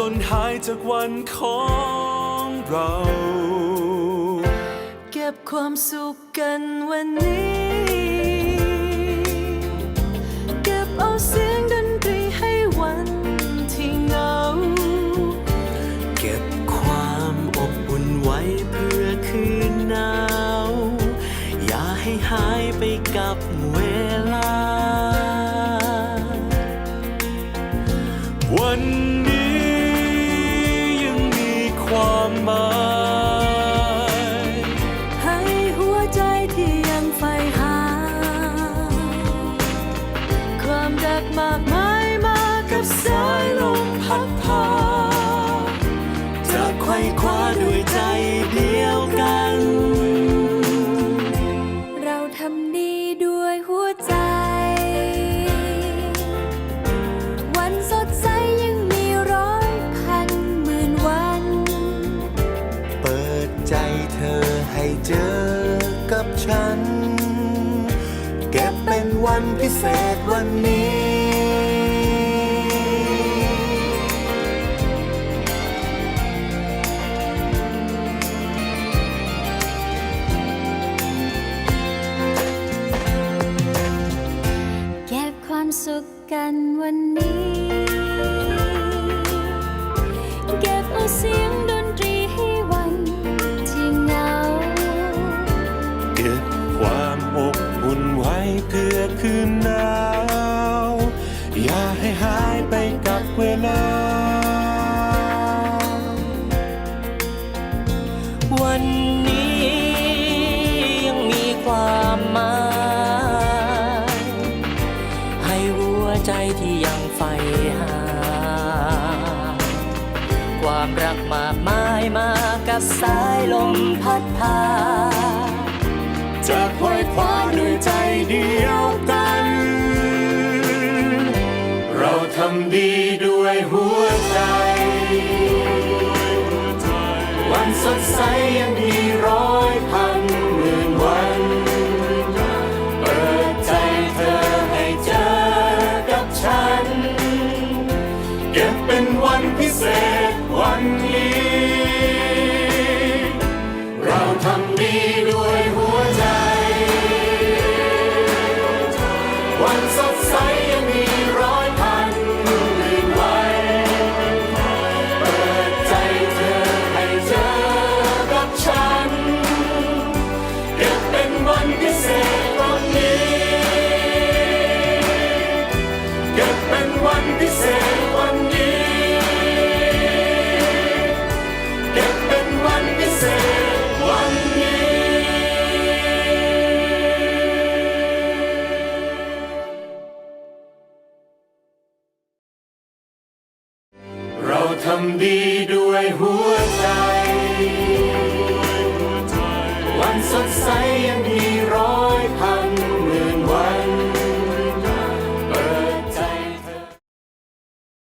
ล่นหายจากวันของเรา เก็บความสุขกันวันนี้ วันพิเศษวันนี้ เก็บความสุขกันวันนี้ อุ่นไว้เพื่อคืนหนาว อย่าให้หายไปกับเวลา วันนี้ยังมีความหมายให้หัวใจที่ยังใฝ่หา ความรักมากมายมากับสายลมพัดพา จะคอยคว้าด้วยใจเดียวกัน เราทำดีด้วยหัวใจ วันสดใสยังมีร้อ พิเศษวันนี้เก็บเป็นวันพิเศษวันนี้ เราทำดีด้วยหัวใจ วันสดใส